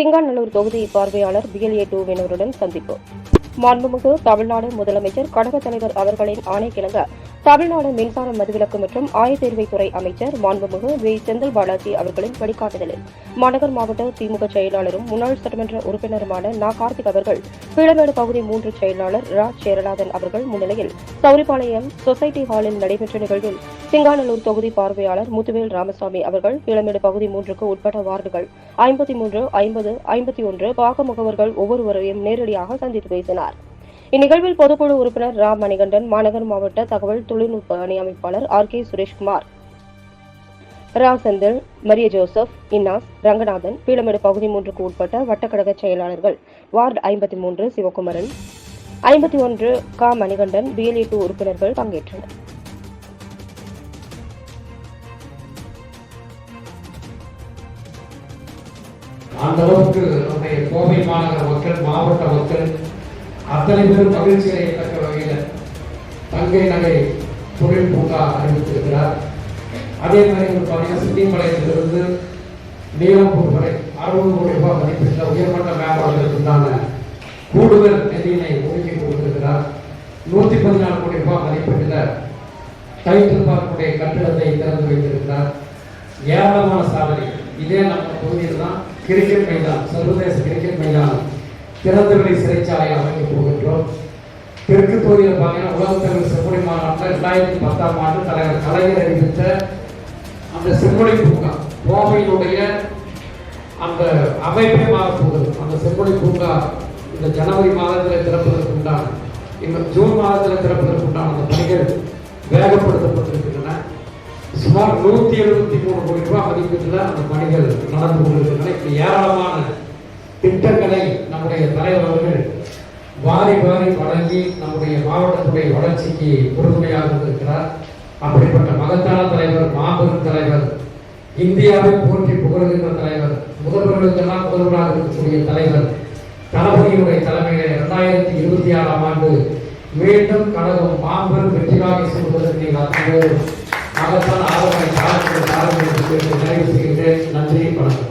சிங்காநல்லூர் தொகுதி பார்வையாளர் பிஎல்ஏ டூவினருடன் சந்திப்பு. மாண்புமிகு தமிழ்நாடு முதலமைச்சர் கழக தலைவர் அவர்களின் ஆணைக்கிழங்க தமிழ்நாடு மின்சார மதுவிலக்கு மற்றும் ஆயத்தேர்வைத்துறை அமைச்சர் மாண்புமிகு வி. செந்தில் பாலாஜி அவர்களின் வழிகாட்டுதலில் மாநகர் மாவட்ட திமுக செயலாளரும் முன்னாள் சட்டமன்ற உறுப்பினருமான நா. கார்த்திக் அவர்கள் பீளமேடு பகுதி மூன்று செயலாளர் ரா. சேரலாதன் அவர்கள் முன்னிலையில் சௌரிபாளையம் சொசைட்டி ஹாலில் நடைபெற்ற நிகழ்வில் சிங்காநல்லூர் தொகுதி பார்வையாளர் முத்துவேல் ராமசாமி அவர்கள் பீளமேடு பகுதி மூன்றுக்கு உட்பட்ட வார்டுகள் ஐம்பத்தி மூன்று ஐம்பது ஐம்பத்தி ஒன்று பாக முகவர்கள் ஒவ்வொருவரையும் நேரடியாக சந்தித்து பேசினார். இந்நிகழ்வில் பொதுக்குழு உறுப்பினர் ரா. மணிகண்டன் மாநகர் மாவட்ட தகவல் தொழில்நுட்ப அணி அமைப்பாளர் ஆர். கே. சுரேஷ்குமார் ரா. செந்தில் மரிய ஜோசப் இன்னாஸ் ரங்கநாதன் பீளமேடு பகுதி மூன்றுக்கு உட்பட்ட வட்டக்கழக செயலாளர்கள் வார்டு ஐம்பத்தி மூன்று சிவகுமரன் ஐம்பத்தி ஒன்று க. மணிகண்டன் பிஎல்ஏ டூ உறுப்பினர்கள் பங்கேற்றனர். அந்த அளவுக்கு நம்முடைய கோவை மாநகர மக்கள் மாவட்ட மக்கள் அத்தனை பேரும் மகிழ்ச்சி அடையத்தக்க வகையில் தங்கை நகை தொழில் பூங்கா அறிவித்திருக்கிறார். அதே மாதிரி பார்த்தீங்கன்னா சிட்டிமலையிலிருந்து நீலம்பூர் வரை அறுபது கோடி ரூபாய் மதிப்பிட்ட உயர்மட்ட மேம்பாடுகளுக்குண்டான கூடுதல் நிதியினை ஒதுக்கி கொடுத்திருக்கிறார். நூற்றி பதினாலு கோடி ரூபாய் மதிப்பிட்ட டைட்டில் பார்க்குடைய கட்டிடத்தை திறந்து வைத்திருக்கிறார். ஏராளமான சாதனைகள் இதே நம்ம பகுதியில் தான் கிரிக்கெட் மைதானம் சர்வதேச கிரிக்கெட் மைதானம் திறந்தவெளி சிறைச்சாலை அமைக்க போகின்றோம். தெற்கு தொகுதியில் பார்த்தீங்கன்னா உலகத்தமிழ் செம்மொழி மாநாட்டில் ரெண்டாயிரத்தி பத்தாம் ஆண்டு தலைவர் கலைஞர் அறிவித்த அந்த செம்மொழி பூங்கா கோவையினுடைய அந்த அமைப்பே மாறப்போகுது. அந்த செம்மொழி பூங்கா இந்த ஜனவரி மாதத்தில் திறப்பதற்கு உண்டான இந்த ஜூன் மாதத்தில் திறப்பதற்கு உண்டான அந்த பணிகள் வேகப்படுத்தப்பட்டிருக்கின்றன. சுமார் நூற்றி எழுபத்தி மூணு கோடி ரூபாய் மதிப்பீட்டில் அந்த பணிகள் நடந்து கொண்டிருக்கின்றன. இப்படி ஏராளமான திட்டங்களை நம்முடைய தலைவர் அவர்கள் வாரி வாரி வழங்கி நம்முடைய மாவட்டத்துடைய வளர்ச்சிக்கு உறுதுணையாக இருக்கிறார் அப்படிப்பட்ட மகத்தான தலைவர் மாபெரும் தலைவர் இந்தியாவை போற்றி புகழ்கின்ற தலைவர் முதல்வர்களுக்கெல்லாம் முதல்வராக இருக்கக்கூடிய தலைவர் தளபதியுடைய தலைமையில இரண்டாயிரத்தி இருபத்தி ஆறாம் ஆண்டு மீண்டும் கழகம் மாபெரும் வெற்றியாக செல்வதற்கு நீங்கள் மகத்தான ஆதரவை நிறைவு செய்கின்றேன் நன்றி வணக்கம்.